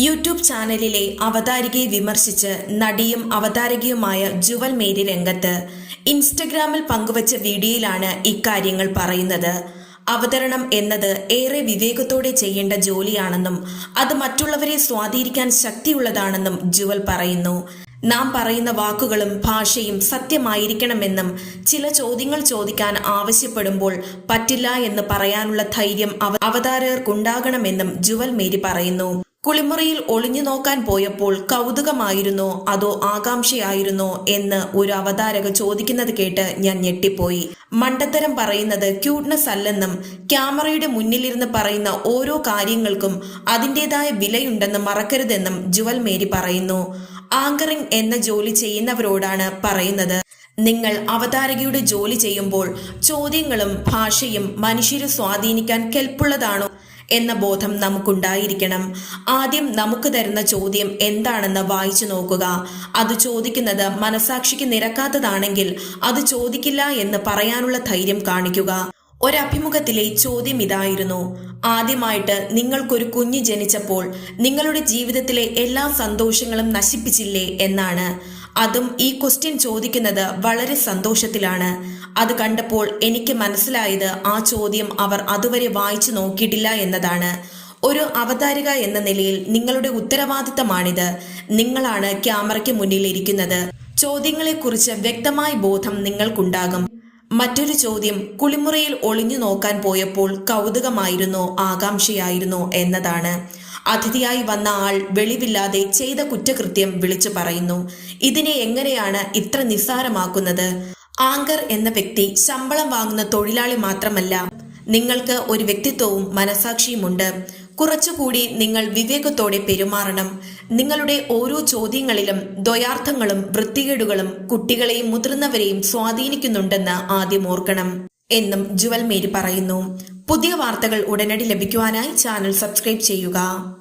YouTube ചാനലിലെ അവതാരികയെ വിമർശിച്ച് നടിയും അവതാരകയുമായ ജുവൽ മേരി രംഗത്ത് ഇൻസ്റ്റഗ്രാമിൽ പങ്കുവച്ച വീഡിയോയിലാണ് ഇക്കാര്യങ്ങൾ പറയുന്നത്. അവതരണം എന്നത് ഏറെ വിവേകത്തോടെ ചെയ്യേണ്ട ജോലിയാണെന്നും അത് മറ്റുള്ളവരെ സ്വാധീനിക്കാൻ ശക്തിയുള്ളതാണെന്നും ജുവൽ പറയുന്നു. നാം പറയുന്ന വാക്കുകളും ഭാഷയും സത്യമായിരിക്കണമെന്നും ചില ചോദ്യങ്ങൾ ചോദിക്കാൻ ആവശ്യപ്പെടുമ്പോൾ പറ്റില്ല എന്ന് പറയാനുള്ള ധൈര്യം അവ- അവതാരകർക്കുണ്ടാകണമെന്നും ജുവൽ മേരി പറയുന്നു. കുളിമുറിയിൽ ഒളിഞ്ഞു നോക്കാൻ പോയപ്പോൾ കൗതുകമായിരുന്നോ അതോ ആകാംക്ഷയായിരുന്നോ എന്ന് ഒരു അവതാരക ചോദിക്കുന്നത് കേട്ട് ഞാൻ ഞെട്ടിപ്പോയി. മണ്ടത്തരം പറയുന്നത് ക്യൂട്ട്നെസ് അല്ലെന്നും ക്യാമറയുടെ മുന്നിലിരുന്ന് പറയുന്ന ഓരോ കാര്യങ്ങൾക്കും അതിന്റെതായ വിലയുണ്ടെന്ന് മറക്കരുതെന്നും ജുവൽ മേരി പറയുന്നു. ആങ്കറിംഗ് എന്ന ജോലി ചെയ്യുന്നവരോടാണ് പറയുന്നത്. നിങ്ങൾ അവതാരകയുടെ ജോലി ചെയ്യുമ്പോൾ ചോദ്യങ്ങളും ഭാഷയും മനുഷ്യരെ സ്വാധീനിക്കാൻ കെൽപ്പുള്ളതാണോ എന്ന ബോധം നമുക്കുണ്ടായിരിക്കണം. ആദ്യം നമുക്ക് തരുന്ന ചോദ്യം എന്താണെന്ന് വായിച്ചു നോക്കുക. അത് ചോദിക്കുന്നത് മനസാക്ഷിക്ക് നിരക്കാത്തതാണെങ്കിൽ അത് ചോദിക്കില്ല എന്ന് പറയാനുള്ള ധൈര്യം കാണിക്കുക. ഒരഭിമുഖത്തിലെ ചോദ്യം ഇതായിരുന്നു. ആദ്യമായിട്ട് നിങ്ങൾക്കൊരു കുഞ്ഞ് ജനിച്ചപ്പോൾ നിങ്ങളുടെ ജീവിതത്തിലെ എല്ലാ സന്തോഷങ്ങളും നശിപ്പിച്ചില്ലേ എന്നാണ്. അതും ഈ ക്വസ്റ്റ്യൻ ചോദിക്കുന്നത് വളരെ സന്തോഷത്തിലാണ്. അത് കണ്ടപ്പോൾ എനിക്ക് മനസ്സിലായത് ആ ചോദ്യം അവർ അതുവരെ വായിച്ചു നോക്കിയിട്ടില്ല എന്നതാണ്. ഒരു അവതാരിക എന്ന നിലയിൽ നിങ്ങളുടെ ഉത്തരവാദിത്തമാണിത്. നിങ്ങളാണ് ക്യാമറയ്ക്ക് മുന്നിൽ ഇരിക്കുന്നത്. ചോദ്യങ്ങളെക്കുറിച്ച് വ്യക്തമായ ബോധം നിങ്ങൾക്കുണ്ടാകും. മറ്റൊരു ചോദ്യം കുളിമുറിയിൽ ഒളിഞ്ഞു നോക്കാൻ പോയപ്പോൾ കൗതുകമായിരുന്നോ ആകാംക്ഷയായിരുന്നോ എന്നതാണ്. അതിഥിയായി വന്ന ആൾ വെളിവില്ലാതെ ചെയ്ത കുറ്റകൃത്യം വിളിച്ചു പറയുന്നു. ഇതിനെ എങ്ങനെയാണ് ഇത്ര നിസ്സാരമാക്കുന്നത്? ആങ്കർ എന്ന വ്യക്തി ശമ്പളം വാങ്ങുന്ന തൊഴിലാളി മാത്രമല്ല നിങ്ങൾക്ക് ഒരു വ്യക്തിത്വവും മനസാക്ഷിയുമുണ്ട് കുറച്ചുകൂടി നിങ്ങൾ വിവേകത്തോടെ പെരുമാറണം. നിങ്ങളുടെ ഓരോ ചോദ്യങ്ങളിലും ദ്വയാർത്ഥങ്ങളും വൃത്തികേടുകളും കുട്ടികളെയും മുതിർന്നവരെയും സ്വാധീനിക്കുന്നുണ്ടെന്ന് ആദ്യം ഓർക്കണം എന്നും ജുവൽ മേരി പറയുന്നു. പുതിയ വാർത്തകൾ ഉടനടി ലഭിക്കുവാനായി ചാനൽ സബ്സ്ക്രൈബ് ചെയ്യുക.